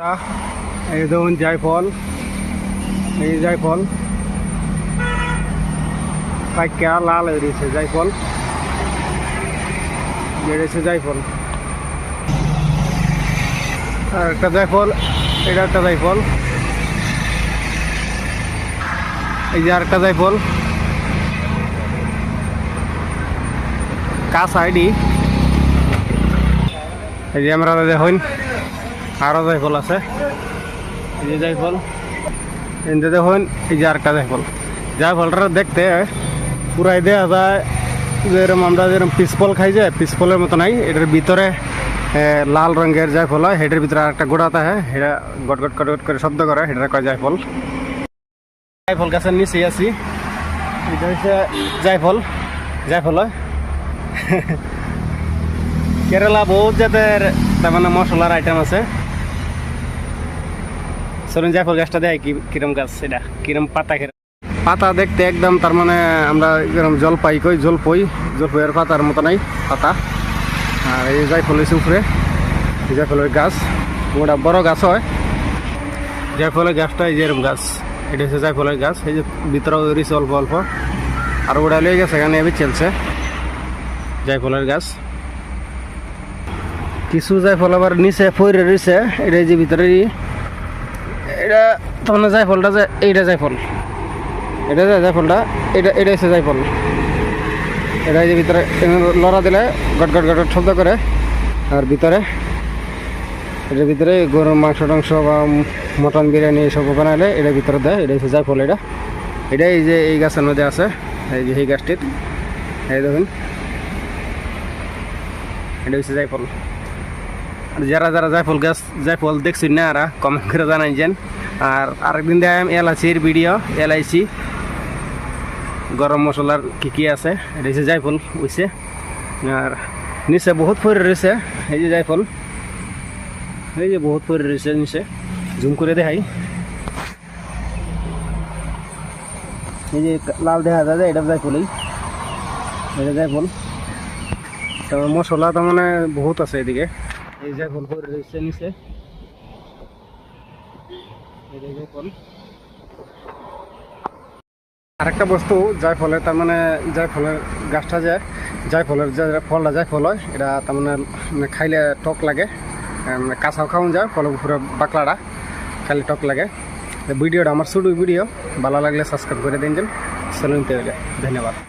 এই দেখুন জায়ফল, এই জায়ফল। পাইকা লাল হয়ে রয়েছে, জায়ফল? বেড়েছে জায়ফল। আর একটা জায়ফল, এটা একটা জায়ফল। এই যে আরেকটা জায়ফল। কাজ আইডি। এই যে আমরা দেখুন। আরও জায়ফল আছে। এই যে জায়ফল এনতে দেখুন, এই যে আরেকটা জায়ফল জায়ফলটা দেখতে পুরাই দেওয়া যায় যেরকম আমরা যেরকম পিসফল খাই যে পিসফলের মতো নাই। এটার ভিতরে লাল রঙের জায়ফল হয়। হেটার ভিতরে একটা গোড়াতে হয় সেটা গট গট করে শব্দ করে সেটা কয় জায়ফল জায়ফল গাছের নিচে আছি। এটা হচ্ছে জায়ফল জায়ফল হয়। কেরালা বহুত জাতের, তার মানে মশলার আইটেম আছে। চলুন জায়ফল গাছটা দেয় কি কিরম গাছ এটা? কিরম পাতা কিরম? পাতা দেখতে একদম তার মানে আমরা এরকম জলপাই কই জল জলপই জলপইয়ের পাতার মতো নাই পাতা। আর এই জায়ফল হয়েছে উপরে। জায়ফলের গাছ ওটা বড় গাছ হয়। জায়ফলের গাছটা এই যে এরকম গাছ। এটা হচ্ছে জায়ফলের গাছ। এই যে ভিতরে রয়েছে অল্প অল্প। আর ওটা লেগে গেছে এখানে এবার চলছে। জায়ফলের গাছ। কিছু জায়ফল আবার নিচে ফইরে রয়েছে। এটা যে ভিতরে এটা তখন জায়ফলটা যে এইটা জায়ফল এটা যে জায়ফলটা এটা এটা হচ্ছে জায়ফল এটা যে ভিতরে লড়া দিলে গট গট গট শব্দ করে, আর ভিতরে এটার ভিতরে গরুর মাংস টাংস বা মটন বিরিয়ানি এসব বানাইলে এটার ভিতরে দেয়, এটা হচ্ছে জায়ফল এটা। এটা এই যে এই গাছের মধ্যে আছে, এই যে এই গাছটির। এই দেখুন। এটা হচ্ছে জায়ফল যারা যারা জায়ফল গাছ জায়ফল দেখছি না আর কমেন্ট করে জানাইছেন আর আরেকদিন দেখাম এলাচির ভিডিও এলআইসি গরম মশলার কি কি আছে? এটা হচ্ছে জায়ফল বুঝছে? আর নিচে বহুত ফরে রয়েছে, এই যে জায়ফল এই যে বহুত ফরে রয়েছে নিচে। জুম করে দেখাই। এই যে লাল দেখা যায় এটা জায়ফলই এটা জায়ফল তারপর মশলা তার মানে বহুত আছে এদিকে। এই যে ফল করে রয়েছে নিচে। আরেকটা বস্তু যার ফলে তার মানে যার ফলের গাছটা যে যার ফলের যে ফলটা যায় ফল হয়, এটা তার মানে খাইলে টক লাগে। কাঁচাও খাওয়া যায়, ফলের উপরে বাকলাটা খাইলে টক লাগে। ভিডিওটা আমার ছোটো ভিডিও, ভালো লাগলে সাবস্ক্রাইব করে দিন চলুন তাহলে ধন্যবাদ।